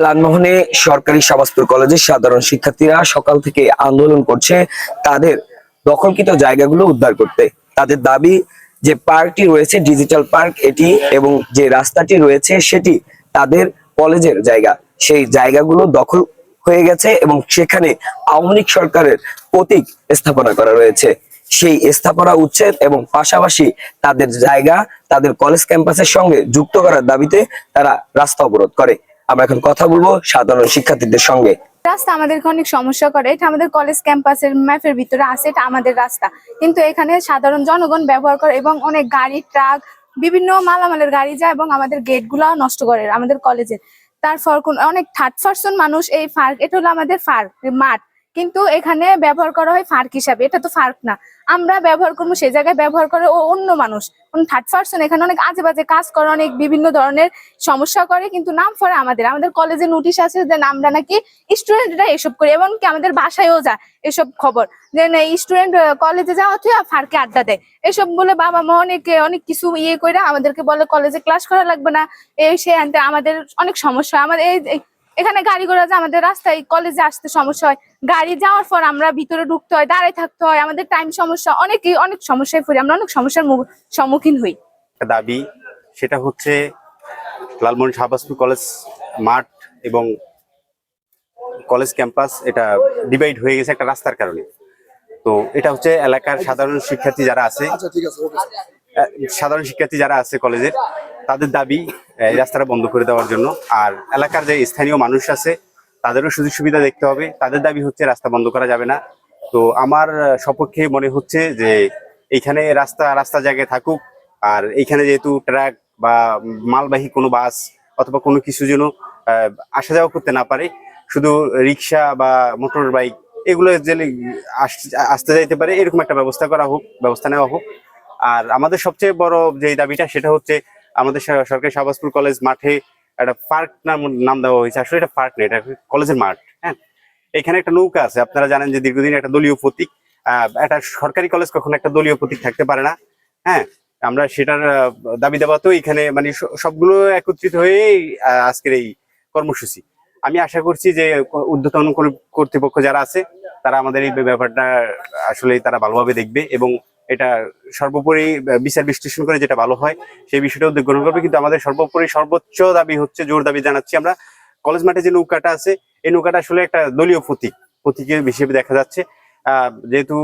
লালমোহনে সরকারি সাবাসপুর কলেজের সাধারণ শিক্ষার্থীরা সকাল থেকে আন্দোলন করছে তাদের দখলকৃত জায়গাগুলো উদ্ধার করতে। তাদের দাবি যে পার্কটি রয়েছে, ডিজিটাল পার্ক এটি এবং যে রাস্তাটি রয়েছে সেটি তাদের কলেজের জায়গা। সেই জায়গাগুলো দখল হয়ে গেছে এবং সেখানে আওয়ামী লীগ সরকারের প্রতীক স্থাপনা করা রয়েছে। সেই স্থাপনা উচ্ছেদ এবং পাশাপাশি তাদের জায়গা তাদের কলেজ ক্যাম্পাসের সঙ্গে যুক্ত করার দাবিতে তারা রাস্তা অবরোধ করে। আমরা এখন কথা বলব সাধারণ শিক্ষার্থীদের সঙ্গে। রাস্তা আমাদেরকে অনেক সমস্যা করে। এটা আমাদের কলেজ ক্যাম্পাসের ম্যাপের ভিতরে আছে, এটা আমাদের রাস্তা। কিন্তু এখানে সাধারণ জনগণ ব্যবহার করে এবং অনেক গাড়ি ট্রাক বিভিন্ন মালামালের গাড়ি যায় এবং আমাদের গেট গুলাও নষ্ট করে আমাদের কলেজের তারপর অনেক থার্ড পার্সন মানুষ এই ফার্ক এটা হলো আমাদের ফার্ক মাঠ। কিন্তু এখানে ব্যবহার করা হয় ফার্ক হিসাবে। এটা তো ফার্ক না। আমরা ব্যবহার করব সেই জায়গায় ব্যবহার করে ও অন্য মানুষ। থার্ড পার্সন এখানে অনেক আজে বাজে কাজ করে, অনেক বিভিন্ন ধরনের সমস্যা করে, কিন্তু নাম পরে আমাদের। আমাদের কলেজে নোটিশ আছে যে আমরা নাকি স্টুডেন্টরা এসব করি, এমনকি আমাদের বাসায়ও যায় এসব খবর। যে স্টুডেন্ট কলেজে যাওয়া থেকে ফার্কে আড্ডা দেয়। এসব বলে বাবা মা অনেকে, অনেক কিছু ইয়ে করে আমাদেরকে বলে কলেজে ক্লাস করা লাগবে না। এই সে আমাদের অনেক সমস্যা। আমাদের এই- এখানে গাড়ি ঘোড়া যে আমাদের রাস্তায় কলেজে আসতে সমস্যা হয়। গাড়ি যাওয়ার পর আমরা ভিতরে ঢুকতে হয় দাঁড়ায় থাকতে হয়। আমাদের টাইম সমস্যা অনেকেই অনেক সমস্যায় পড়ি আমরা অনেক সমস্যার সম্মুখীন হই। একটা দাবি সেটা হচ্ছে লালমোহন শাহবাজপুর কলেজ মাঠ এবং কলেজ ক্যাম্পাস এটা ডিভাইড হয়ে গেছে একটা রাস্তার কারণে। তো এটা হচ্ছে এলাকার সাধারণ শিক্ষার্থী যারা আছে আচ্ছা সাধারণ শিক্ষার্থী যারা আছে কলেজের তাদের দাবি, এই রাস্তাটা বন্ধ করে দেওয়ার জন্য। আর এলাকার যে স্থানীয় মানুষ আছে, তাদেরও সুযোগ সুবিধা দেখতে হবে। তাদের দাবি হচ্ছে রাস্তা বন্ধ করা যাবে না। তো আমার সপক্ষে মনে হচ্ছে যে এইখানে রাস্তা রাস্তা জায়গায় থাকুক। আর এইখানে যেহেতু ট্রাক বা মালবাহী কোনো বাস অথবা কোনো কিছু যেন আসা যাওয়া করতে না পারে, শুধু রিক্সা বা মোটর বাইক এগুলো আস- আসতে যাইতে পারে, এরকম একটা ব্যবস্থা করা হোক, ব্যবস্থা নেওয়া হোক। আর আমাদের সবচেয়ে বড় যে দাবিটা, সেটা হচ্ছে আমাদের সরকারি শাহবাজপুর কলেজ মাঠে একটা পার্ক নাম নাম দেওয়া হয়েছে। আসলে এটা পার্ক নেই এটা কলেজের মাঠ হ্যাঁ? এখানে একটা নৌকা আছে, আপনারা জানেন যে দীর্ঘদিন একটা দলীয় প্রতীক। একটা সরকারি কলেজ কখনো একটা দলীয় প্রতীক থাকতে পারে না হ্যাঁ? আমরা সেটার দাবি দাবি তো এখানে মানে সবগুলো একত্রিত হয়ে আজকের এই কর্মসূচি। আমি আশা করছি যে উদ্যতন কর্তৃপক্ষ যারা আছে, তারা আমাদের এই ব্যাপারটা আসলে তারা ভালোভাবে দেখবে এবং এটা সর্বোপরি বিচার বিশ্লেষণ করে যেটা ভালো হয়, সেই বিষয়টা উদ্যোগ গ্রহণ করবে। কিন্তু আমাদের সর্বোপরি সর্বোচ্চ দাবি হচ্ছে, জোর দাবি জানাচ্ছি আমরা, কলেজ মাঠে যে নৌকাটা আছে, এই নৌকাটা আসলে একটা দলীয় প্রতীক। প্রতীকের হিসেবে দেখা যাচ্ছে যেহেতু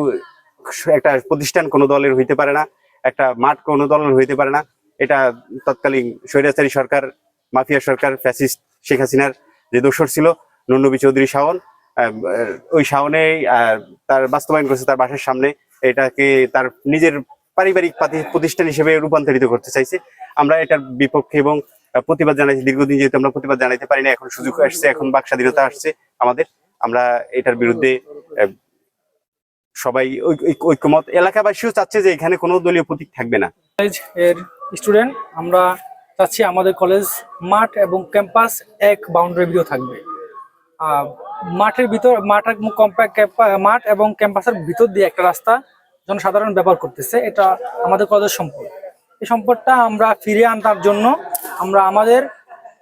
একটা প্রতিষ্ঠান কোনো দলের হইতে পারে না, একটা মাঠ কোনো দলের হইতে পারে না, এটা তৎকালীন স্বৈরাচারী সরকার, মাফিয়া সরকার, ফ্যাসিস্ট শেখ হাসিনার যে দোসর ছিল, নন্নবী চৌধুরী শাওন ওই শাওনে তার বাস্তবায়ন করেছে তার বাসার সামনে এটাকে তার নিজের পারিবারিক প্রতিষ্ঠান হিসেবে রূপান্তরিত করতে চাইছে। আমরা এটার বিপক্ষে এবং প্রতিবাদ জানাইছি। দীর্ঘদিন যেহেতু আমরা প্রতিবাদ জানাইতে পারি না এখন সুযোগ আসছে, এখন বাক স্বাধীনতা আসছে আমাদের। আমরা এটার বিরুদ্ধে সবাই ঐক্যমত। এলাকাবাসীও চাচ্ছে যে এখানে কোনো দলীয় প্রতীক থাকবে না। এর স্টুডেন্ট, আমরা চাচ্ছি আমাদের কলেজ মাঠ এবং ক্যাম্পাস এক বাউন্ডারি ভিতর থাকবে। মাঠের ভিতর, মাঠ এবং কম্প্যাক্ট মাঠ এবং ক্যাম্পাসের ভিতর দিয়ে একটা রাস্তা জনসাধারণ ব্যবহার করতেছে। এটা আমাদের কলেজের সম্পদ। এই সম্পদটা আমরা ফিরে আনার জন্য আমরা আমাদের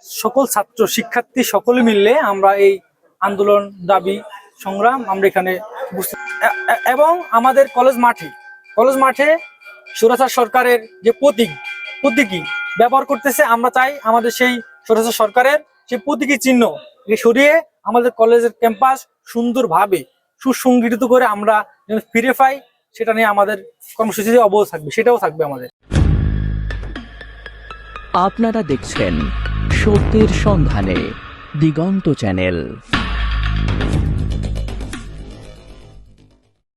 সকল ছাত্র, শিক্ষার্থী সকলে মিললে আমরা এই আন্দোলন, দাবি, সংগ্রাম আমরা এখানে বুঝতে- এবং আমাদের কলেজ মাঠে কলেজ মাঠে সুরাচার সরকারের যে প্রতীক, প্রতীকী ব্যবহার করতেছে, আমরা চাই আমাদের সেই সুরাচার সরকারের সেই প্রতীকী চিহ্ন সরিয়ে আমাদের কলেজের ক্যাম্পাস সুন্দরভাবে সুসংগঠিত করে আমরা যেন ফিরে পাই, সেটা নিয়ে আমাদের কর্মসূচিতে অবহ থাকবে, সেটাও থাকবে আমাদের। আপনারা দেখছেন সত্যের সন্ধানে দিগন্ত চ্যানেল।